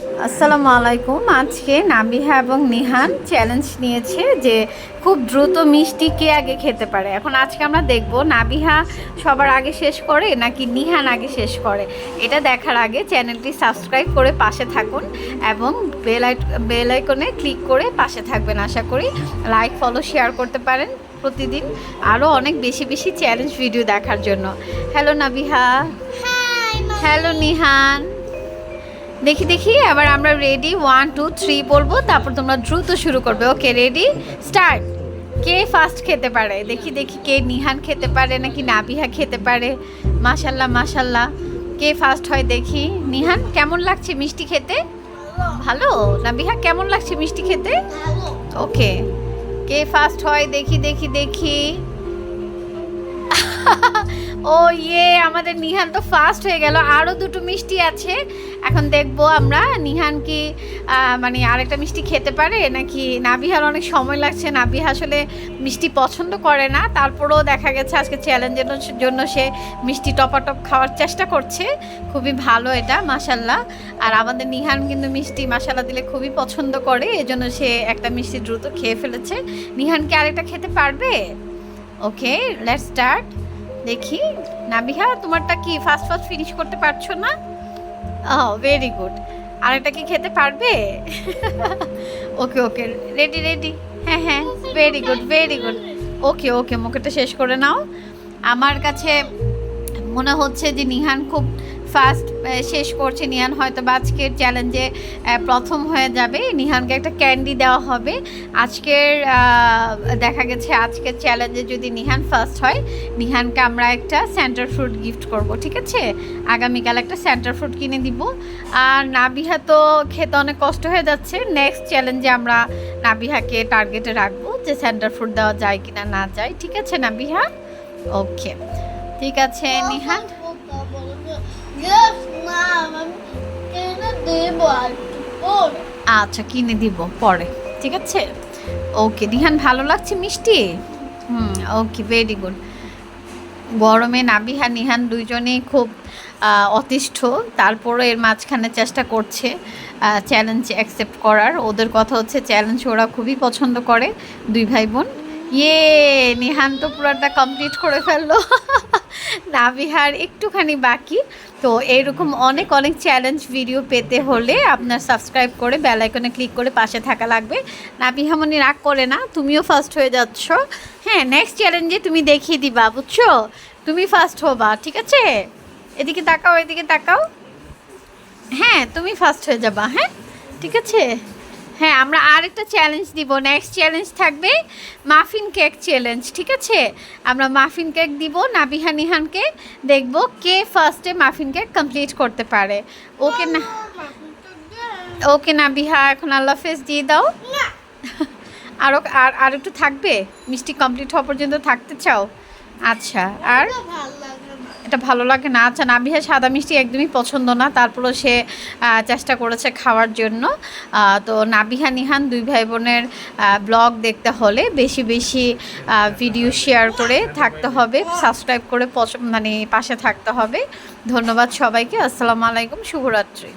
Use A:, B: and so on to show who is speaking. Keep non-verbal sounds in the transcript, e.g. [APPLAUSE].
A: আসসালামু আলাইকুম। আজকে নাবিহা এবং নিহান চ্যালেঞ্জ নিয়েছে যে খুব দ্রুত মিষ্টি কে আগে খেতে পারে। এখন আজকে আমরা দেখব নাবিহা সবার আগে শেষ করে নাকি নিহান আগে শেষ করে। এটা দেখার আগে চ্যানেলটি সাবস্ক্রাইব করে পাশে থাকুন এবং বেল বেল আইকনে ক্লিক করে পাশে থাকবেন। আশা করি লাইক ফলো শেয়ার করতে পারেন প্রতিদিন আরও অনেক বেশি বেশি চ্যালেঞ্জ ভিডিও দেখার জন্য। হ্যালো নাবিহা। হ্যালো নিহান। দেখি দেখি এবার আমরা রেডি ওয়ান টু থ্রি বলব তারপর তোমরা দ্রুত শুরু করবে। ওকে রেডি স্টার্ট কে ফার্স্ট খেতে পারে? দেখি দেখি কে নিহান খেতে পারে নাকি নাবিহা খেতে পারে? মাশাল্লাহ মাশাল্লাহ। কে ফার্স্ট হয় দেখি। নিহান কেমন লাগছে মিষ্টি খেতে? ভালো? নাবিহা কেমন লাগছে মিষ্টি খেতে? ওকে কে ফার্স্ট হয় দেখি দেখি দেখি। ও ইয়ে আমাদের নিহান তো ফার্স্ট হয়ে গেল। আরও দুটো মিষ্টি আছে। এখন দেখব আমরা, নিহান কি মানে আরেকটা মিষ্টি খেতে পারে নাকি নাবিহার অনেক সময় লাগছে। নাবিহা আসলে মিষ্টি পছন্দ করে না। তারপরেও দেখা গেছে আজকে চ্যালেঞ্জের জন্য সে মিষ্টি টপাটপ খাওয়ার চেষ্টা করছে। খুবই ভালো এটা মাসাল্লাহ আর আমাদের নিহান কিন্তু মিষ্টি মাসাল্লাহ দিলে খুবই পছন্দ করে, এজন্য সে একটা মিষ্টি দ্রুত খেয়ে ফেলেছে। নিহান কি আরেকটা খেতে পারবে? ওকে লেটস স্টার্ট দেখি। নাবিহা, তোমারটা কি ফাস্ট ফাস্ট ফিনিশ করতে পারছ না? ও ভেরি গুড আর এটা কি খেতে পারবে? ওকে ওকে রেডি রেডি হ্যাঁ হ্যাঁ very good very good okay okay মুখেটা শেষ করে নাও। আমার কাছে মনে হচ্ছে যে নিহান খুব ফাস্ট শেষ করছে নিহান। হয়তো বা আজকের চ্যালেঞ্জে প্রথম হয়ে যাবে। নিহানকে একটা ক্যান্ডি দেওয়া হবে। আজকের দেখা গেছে আজকের চ্যালেঞ্জে যদি নিহান ফার্স্ট হয় নিহানকে আমরা একটা সেন্টার ফ্রুট গিফট করব ঠিক আছে? আগামীকাল একটা সেন্টার ফ্রুট কিনে দিব। আর নাবিহা তো খেতে অনেক কষ্ট হয়ে যাচ্ছে। নেক্সট চ্যালেঞ্জে আমরা নাবিহাকে টার্গেটে রাখব যে সেন্টার ফ্রুট দেওয়া যায় কিনা না যায়। ঠিক আছে নাবিহা? ওকে ঠিক আছে নিহান? আচ্ছা কিনে দিব পরে, ঠিক আছে? ওকে নিহান ভালো লাগছে মিষ্টি? হুম ওকে ভেরি গুড গরমে নাবিহা, নিহান দুইজনেই খুব অতিষ্ঠ। তারপরও এর মাঝখানে চেষ্টা করছে চ্যালেঞ্জ অ্যাকসেপ্ট করার। ওদের কথা হচ্ছে চ্যালেঞ্জ ওরা খুবই পছন্দ করে, দুই ভাই বোন। ইয়ে নিহান তো পুরোটা কমপ্লিট করে ফেলল। [LAUGHS] নাবিহার একটুখানি বাকি। তো এরকম অনেক অনেক চ্যালেঞ্জ ভিডিও পেতে হলে আপনার সাবস্ক্রাইব করে বেল আইকনে ক্লিক করে পাশে থাকা লাগবে। নাবিহামনি রাগ করে না, তুমিও ফার্স্ট হয়ে যাচ্ছ। হ্যাঁ নেক্সট চ্যালেঞ্জে তুমি দেখিয়ে দিবা, বুঝছ? তুমি ফার্স্ট হবা, ঠিক আছে? এদিকে তাকাও এদিকে তাকাও। হ্যাঁ তুমি ফার্স্ট হয়ে যাবা হ্যাঁ? ঠিক আছে? হ্যাঁ আমরা আরেকটা চ্যালেঞ্জ দিব। নেক্সট চ্যালেঞ্জ থাকবে মাফিন কেক চ্যালেঞ্জ ঠিক আছে? আমরা মাফিন কেক দিব নাবিহা নিহানকে দেখব কে ফার্স্টে মাফিন কেক কমপ্লিট করতে পারে। ওকে না ওকে নাবিহা এখন আল্লাহ হাফেজ দিয়ে দাও। আরও আর আর একটু থাকবে? মিষ্টি কমপ্লিট হওয়া পর্যন্ত থাকতে চাও? আচ্ছা আর এটা ভালো লাগে না। আচ্ছা নাবিহা সাদা মিষ্টি একদমই পছন্দ না, তারপরেও সে চেষ্টা করেছে খাওয়ার জন্য। তো নাবিহা নিহান দুই ভাই বোনের ব্লগ দেখতে হলে বেশি বেশি ভিডিও শেয়ার করে থাকতে হবে সাবস্ক্রাইব করে মানে পাশে থাকতে হবে। ধন্যবাদ সবাইকে, আসসালামু আলাইকুম, শুভরাত্রি।